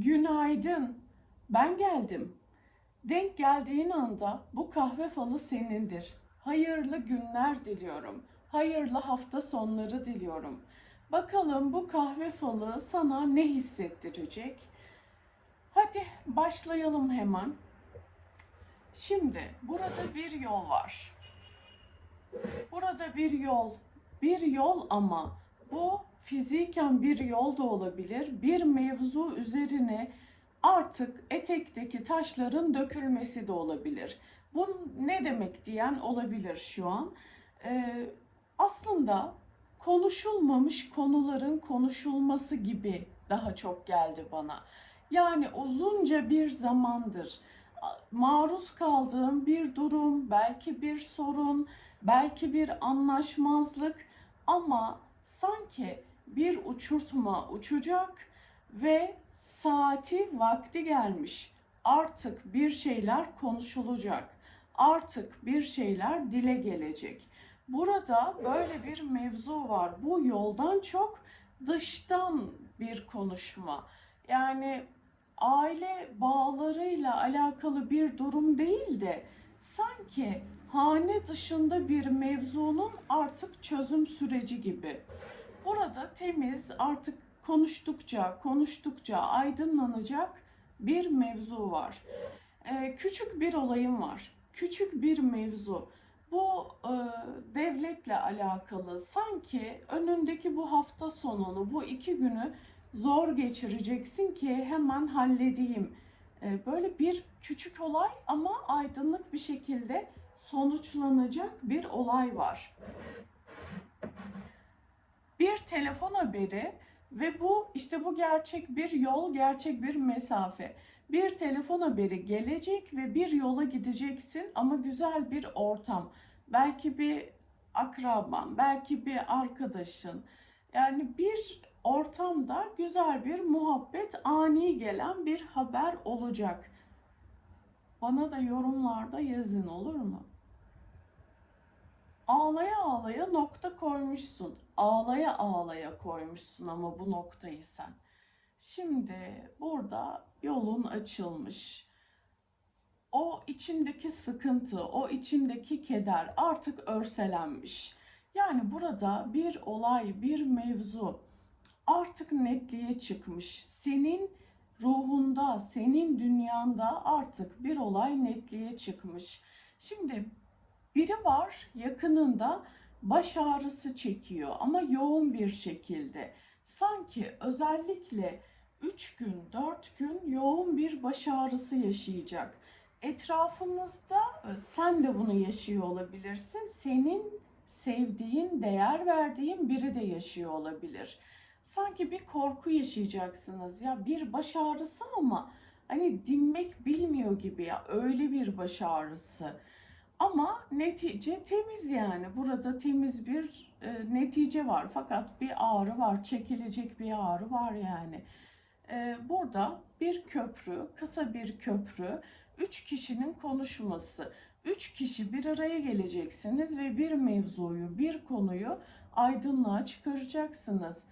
Günaydın. Ben geldim. Denk geldiğin anda bu kahve falı senindir. Hayırlı günler diliyorum. Hayırlı hafta sonları diliyorum. Bakalım bu kahve falı sana ne hissettirecek? Hadi başlayalım hemen. Şimdi burada bir yol var. Burada bir yol, bir yol ama bu fiziken bir yol da olabilir. Bir mevzu üzerine artık etekteki taşların dökülmesi de olabilir. Bu ne demek diyen olabilir şu an. Ee, aslında konuşulmamış konuların konuşulması gibi daha çok geldi bana. Yani uzunca bir zamandır maruz kaldığım bir durum, belki bir sorun, belki bir anlaşmazlık ama sanki bir uçurtma uçacak ve saati vakti gelmiş. Artık bir şeyler konuşulacak. Artık bir şeyler dile gelecek. Burada böyle bir mevzu var. Bu yoldan çok dıştan bir konuşma. Yani aile bağlarıyla alakalı bir durum değil de sanki hane dışında bir mevzunun artık çözüm süreci gibi. Burada temiz artık konuştukça konuştukça aydınlanacak bir mevzu var. Ee, küçük bir olayım var. Küçük bir mevzu. Bu e, devletle alakalı sanki önündeki bu hafta sonunu, bu iki günü zor geçireceksin ki hemen halledeyim. Ee, böyle bir küçük olay ama aydınlık bir şekilde sonuçlanacak bir olay var. Bir telefon haberi ve bu işte bu gerçek bir yol, gerçek bir mesafe. Bir telefon haberi gelecek ve bir yola gideceksin ama güzel bir ortam. Belki bir akraban, belki bir arkadaşın. Yani bir ortamda güzel bir muhabbet, ani gelen bir haber olacak. Bana da yorumlarda yazın olur mu? Ağlaya ağlaya nokta koymuşsun. Ağlaya ağlaya koymuşsun ama bu noktayı sen. Şimdi burada yolun açılmış. O içindeki sıkıntı, o içindeki keder artık örselenmiş. Yani burada bir olay, bir mevzu artık netliğe çıkmış. Senin ruhunda, senin dünyanda artık bir olay netliğe çıkmış. Şimdi biri var yakınında baş ağrısı çekiyor ama yoğun bir şekilde. Sanki özellikle 3 gün, 4 gün yoğun bir baş ağrısı yaşayacak. Etrafımızda e, sen de bunu yaşıyor olabilirsin. Senin sevdiğin, değer verdiğin biri de yaşıyor olabilir. Sanki bir korku yaşayacaksınız ya bir baş ağrısı ama hani dinmek bilmiyor gibi ya öyle bir baş ağrısı. Ama netice temiz yani. Burada temiz bir e, netice var. Fakat bir ağrı var. Çekilecek bir ağrı var yani. E, burada bir köprü, kısa bir köprü. Üç kişinin konuşması. Üç kişi bir araya geleceksiniz ve bir mevzuyu, bir konuyu aydınlığa çıkaracaksınız.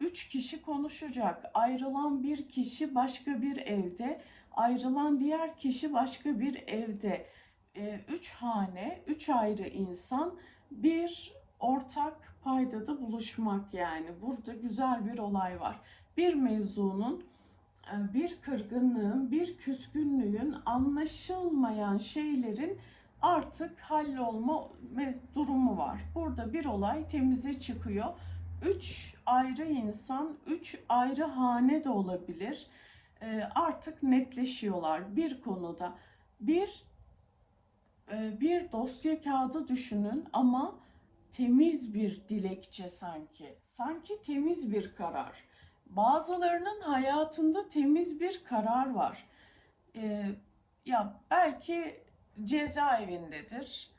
Üç kişi konuşacak. Ayrılan bir kişi başka bir evde, ayrılan diğer kişi başka bir evde üç hane, üç ayrı insan bir ortak paydada buluşmak yani. Burada güzel bir olay var. Bir mevzunun, e, bir kırgınlığın, bir küskünlüğün, anlaşılmayan şeylerin artık hallolma durumu var. Burada bir olay temize çıkıyor. Üç ayrı insan, üç ayrı hane de olabilir. E, artık netleşiyorlar bir konuda. Bir bir dosya kağıdı düşünün ama temiz bir dilekçe sanki. Sanki temiz bir karar. Bazılarının hayatında temiz bir karar var. Ee, ya belki cezaevindedir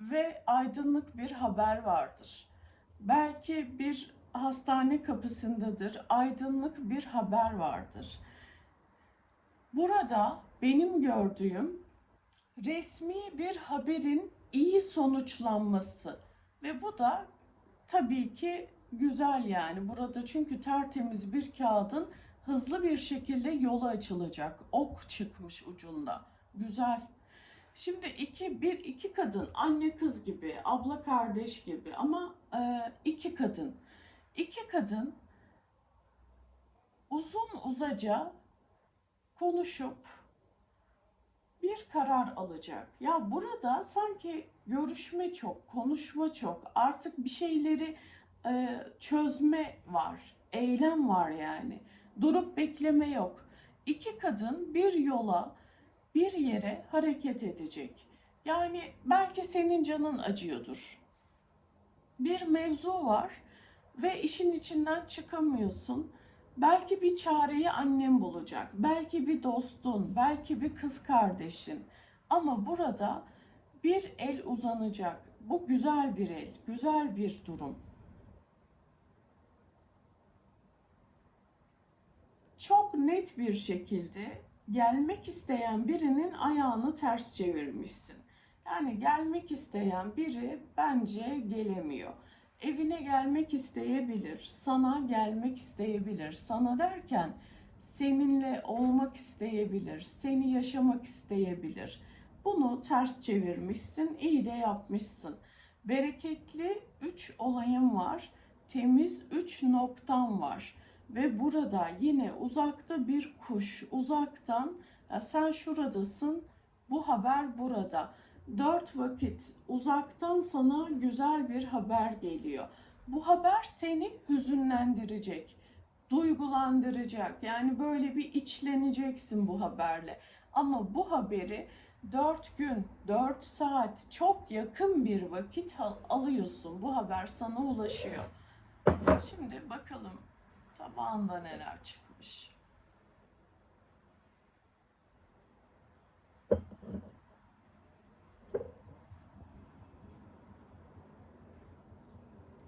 ve aydınlık bir haber vardır. Belki bir hastane kapısındadır, aydınlık bir haber vardır. Burada benim gördüğüm resmi bir haberin iyi sonuçlanması ve bu da tabii ki güzel yani burada çünkü tertemiz bir kağıdın hızlı bir şekilde yola açılacak. Ok çıkmış ucunda. Güzel. Şimdi iki, bir iki kadın, anne kız gibi, abla kardeş gibi ama e, iki kadın. İki kadın uzun uzaca konuşup bir karar alacak. Ya burada sanki görüşme çok, konuşma çok, artık bir şeyleri e, çözme var, eylem var yani. Durup bekleme yok. İki kadın bir yola, bir yere hareket edecek. Yani belki senin canın acıyordur. Bir mevzu var ve işin içinden çıkamıyorsun. Belki bir çareyi annem bulacak, belki bir dostun, belki bir kız kardeşin. Ama burada bir el uzanacak. Bu güzel bir el, güzel bir durum. Çok net bir şekilde gelmek isteyen birinin ayağını ters çevirmişsin. Yani gelmek isteyen biri bence gelemiyor evine gelmek isteyebilir, sana gelmek isteyebilir. Sana derken seninle olmak isteyebilir, seni yaşamak isteyebilir. Bunu ters çevirmişsin, iyi de yapmışsın. Bereketli 3 olayım var. Temiz 3 noktam var. Ve burada yine uzakta bir kuş, uzaktan sen şuradasın, bu haber burada dört vakit uzaktan sana güzel bir haber geliyor. Bu haber seni hüzünlendirecek, duygulandıracak. Yani böyle bir içleneceksin bu haberle. Ama bu haberi dört gün, dört saat çok yakın bir vakit alıyorsun. Bu haber sana ulaşıyor. Şimdi bakalım tabağında neler çıkmış.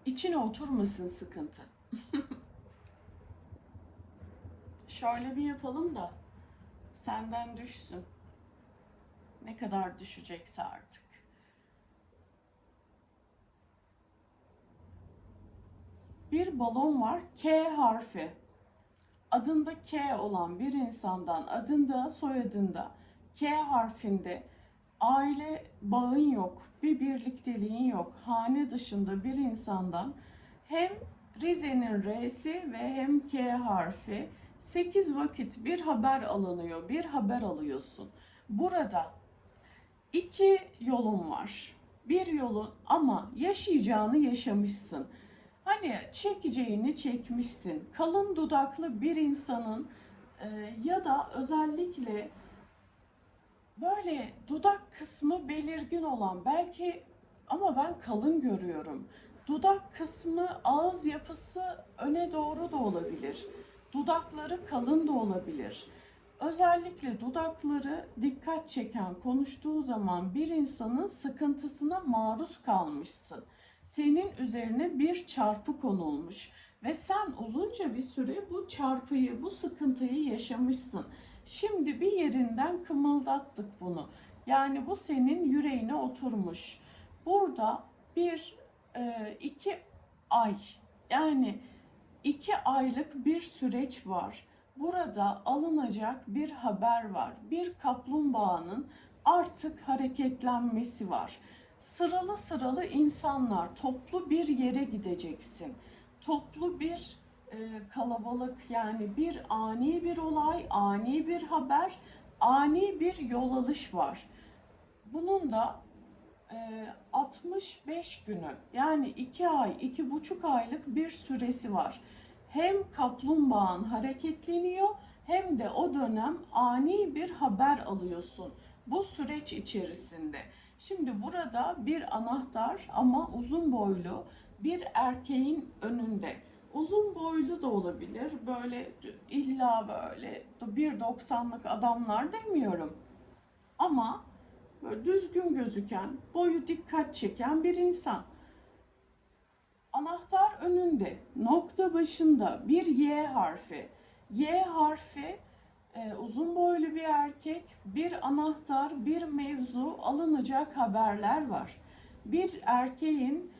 İçine oturmasın sıkıntı. Şöyle bir yapalım da senden düşsün. Ne kadar düşecekse artık. Bir balon var K harfi. Adında K olan bir insandan adında soyadında K harfinde aile bağın yok, bir birlikteliğin yok, hane dışında bir insandan hem Rize'nin R'si ve hem K harfi 8 vakit bir haber alınıyor, bir haber alıyorsun. Burada iki yolun var. Bir yolun ama yaşayacağını yaşamışsın. Hani çekeceğini çekmişsin. Kalın dudaklı bir insanın e, ya da özellikle böyle dudak kısmı belirgin olan belki ama ben kalın görüyorum. Dudak kısmı ağız yapısı öne doğru da olabilir. Dudakları kalın da olabilir. Özellikle dudakları dikkat çeken konuştuğu zaman bir insanın sıkıntısına maruz kalmışsın. Senin üzerine bir çarpı konulmuş ve sen uzunca bir süre bu çarpıyı, bu sıkıntıyı yaşamışsın. Şimdi bir yerinden kımıldattık bunu. Yani bu senin yüreğine oturmuş. Burada bir e, iki ay yani iki aylık bir süreç var. Burada alınacak bir haber var. Bir kaplumbağanın artık hareketlenmesi var. Sıralı sıralı insanlar, toplu bir yere gideceksin. Toplu bir kalabalık yani bir ani bir olay, ani bir haber, ani bir yol alış var. Bunun da e, 65 günü yani 2 ay, 2,5 aylık bir süresi var. Hem kaplumbağan hareketleniyor hem de o dönem ani bir haber alıyorsun bu süreç içerisinde. Şimdi burada bir anahtar ama uzun boylu bir erkeğin önünde uzun boylu da olabilir. Böyle illa böyle 1.90'lık adamlar demiyorum. Ama böyle düzgün gözüken, boyu dikkat çeken bir insan. Anahtar önünde, nokta başında bir Y harfi. Y harfi e, uzun boylu bir erkek, bir anahtar, bir mevzu alınacak haberler var. Bir erkeğin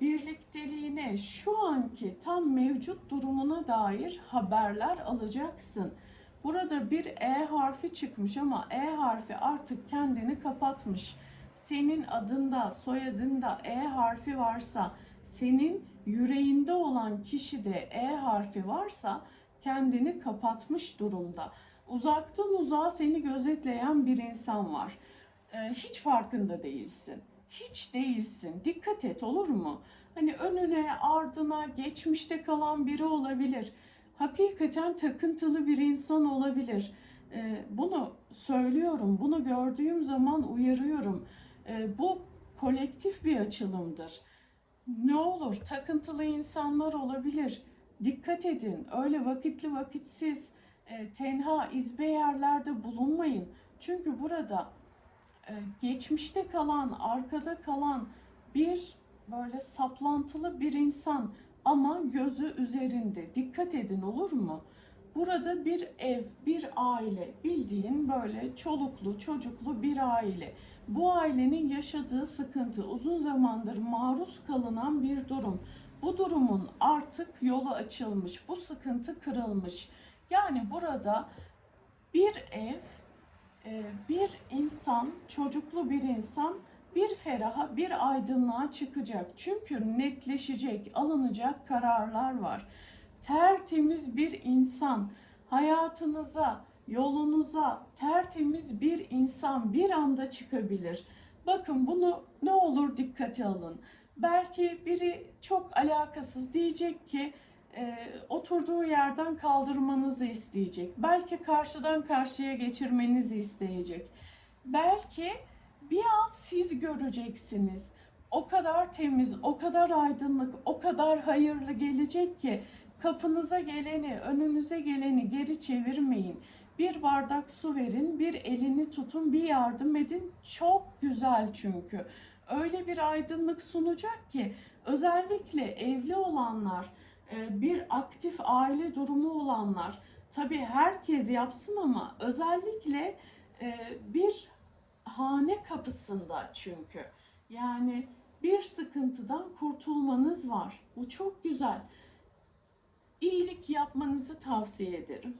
birlikteliğine, şu anki tam mevcut durumuna dair haberler alacaksın. Burada bir E harfi çıkmış ama E harfi artık kendini kapatmış. Senin adında, soyadında E harfi varsa, senin yüreğinde olan kişide E harfi varsa kendini kapatmış durumda. Uzaktan uzağa seni gözetleyen bir insan var. Ee, hiç farkında değilsin. Hiç değilsin. Dikkat et olur mu? Hani önüne, ardına, geçmişte kalan biri olabilir. Hakikaten takıntılı bir insan olabilir. Ee, bunu söylüyorum. Bunu gördüğüm zaman uyarıyorum. Ee, bu kolektif bir açılımdır. Ne olur takıntılı insanlar olabilir. Dikkat edin. Öyle vakitli vakitsiz e, tenha izbe yerlerde bulunmayın. Çünkü burada geçmişte kalan, arkada kalan bir böyle saplantılı bir insan ama gözü üzerinde. Dikkat edin olur mu? Burada bir ev, bir aile, bildiğin böyle çoluklu, çocuklu bir aile. Bu ailenin yaşadığı sıkıntı, uzun zamandır maruz kalınan bir durum. Bu durumun artık yolu açılmış, bu sıkıntı kırılmış. Yani burada bir ev, e, bir insan, çocuklu bir insan bir feraha, bir aydınlığa çıkacak. Çünkü netleşecek, alınacak kararlar var. Tertemiz bir insan hayatınıza, yolunuza tertemiz bir insan bir anda çıkabilir. Bakın bunu ne olur dikkate alın. Belki biri çok alakasız diyecek ki e, oturduğu yerden kaldırmanızı isteyecek. Belki karşıdan karşıya geçirmenizi isteyecek. Belki bir an siz göreceksiniz. O kadar temiz, o kadar aydınlık, o kadar hayırlı gelecek ki kapınıza geleni, önünüze geleni geri çevirmeyin. Bir bardak su verin, bir elini tutun, bir yardım edin. Çok güzel çünkü. Öyle bir aydınlık sunacak ki özellikle evli olanlar, bir aktif aile durumu olanlar tabii herkes yapsın ama özellikle e, bir hane kapısında çünkü yani bir sıkıntıdan kurtulmanız var. Bu çok güzel. İyilik yapmanızı tavsiye ederim.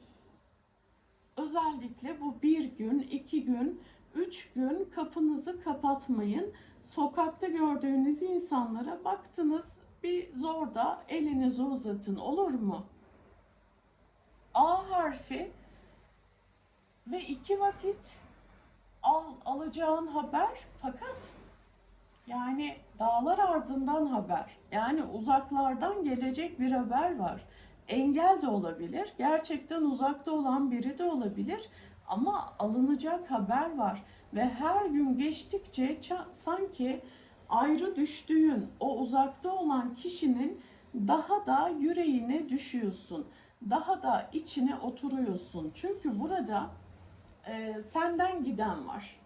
Özellikle bu bir gün, iki gün, üç gün kapınızı kapatmayın. Sokakta gördüğünüz insanlara baktınız bir zorda elinizi uzatın olur mu? A harfi ve iki vakit al, alacağın haber fakat yani dağlar ardından haber. Yani uzaklardan gelecek bir haber var. Engel de olabilir. Gerçekten uzakta olan biri de olabilir. Ama alınacak haber var. Ve her gün geçtikçe sanki ayrı düştüğün o uzakta olan kişinin daha da yüreğine düşüyorsun. Daha da içine oturuyorsun. Çünkü burada e, senden giden var.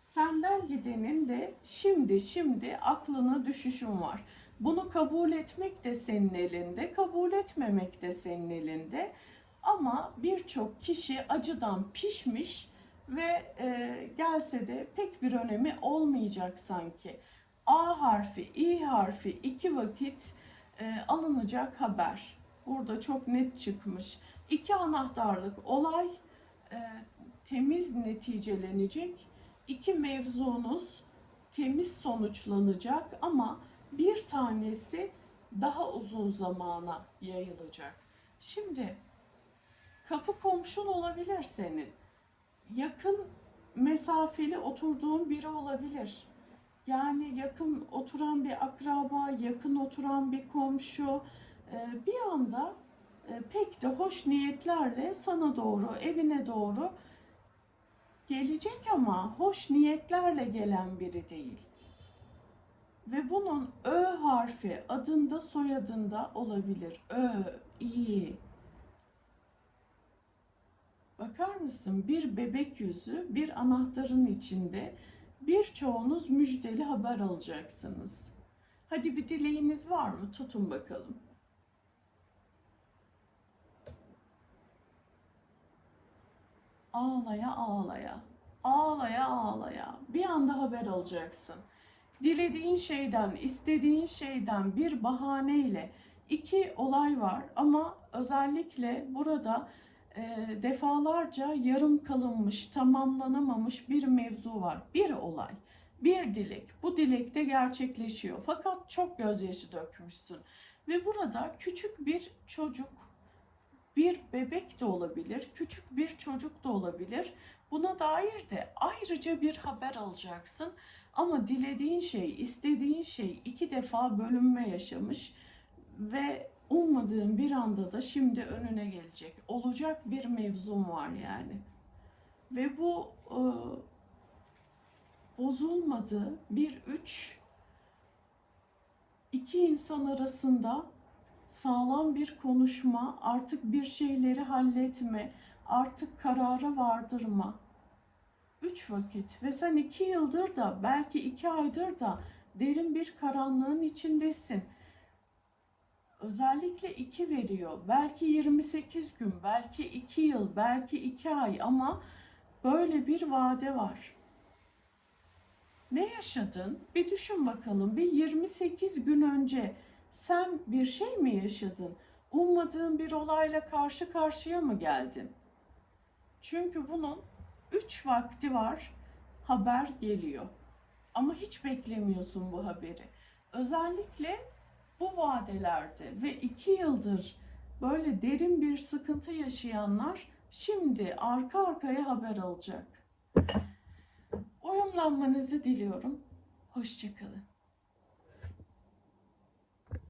Senden gidenin de şimdi şimdi aklına düşüşün var. Bunu kabul etmek de senin elinde, kabul etmemek de senin elinde. Ama birçok kişi acıdan pişmiş ve e, gelse de pek bir önemi olmayacak sanki. A harfi, İ harfi iki vakit e, alınacak haber. Burada çok net çıkmış. İki anahtarlık olay e, temiz neticelenecek. İki mevzunuz temiz sonuçlanacak ama bir tanesi daha uzun zamana yayılacak. Şimdi kapı komşun olabilir senin. Yakın mesafeli oturduğun biri olabilir. Yani yakın oturan bir akraba, yakın oturan bir komşu e, bir anda e, pek de hoş niyetlerle sana doğru, evine doğru gelecek ama hoş niyetlerle gelen biri değil. Ve bunun Ö harfi adında soyadında olabilir. Ö, İ. Bakar mısın? Bir bebek yüzü, bir anahtarın içinde birçoğunuz müjdeli haber alacaksınız. Hadi bir dileğiniz var mı? Tutun bakalım. Ağlaya ağlaya, ağlaya ağlaya bir anda haber alacaksın. dilediğin şeyden, istediğin şeyden bir bahaneyle iki olay var ama özellikle burada defalarca yarım kalınmış, tamamlanamamış bir mevzu var. Bir olay, bir dilek. Bu dilek de gerçekleşiyor. Fakat çok gözyaşı dökmüşsün. Ve burada küçük bir çocuk, bir bebek de olabilir, küçük bir çocuk da olabilir. Buna dair de ayrıca bir haber alacaksın. Ama dilediğin şey, istediğin şey iki defa bölünme yaşamış ve ummadığın bir anda da şimdi önüne gelecek. Olacak bir mevzum var yani. Ve bu e, bozulmadı. Bir üç, iki insan arasında sağlam bir konuşma, artık bir şeyleri halletme, artık karara vardırma. Üç vakit ve sen iki yıldır da belki iki aydır da derin bir karanlığın içindesin. Özellikle iki veriyor. Belki 28 gün, belki iki yıl, belki iki ay ama böyle bir vade var. Ne yaşadın? Bir düşün bakalım. Bir 28 gün önce sen bir şey mi yaşadın? Ummadığın bir olayla karşı karşıya mı geldin? Çünkü bunun üç vakti var. Haber geliyor. Ama hiç beklemiyorsun bu haberi. Özellikle bu vadelerde ve iki yıldır böyle derin bir sıkıntı yaşayanlar şimdi arka arkaya haber alacak. Uyumlanmanızı diliyorum. Hoşçakalın.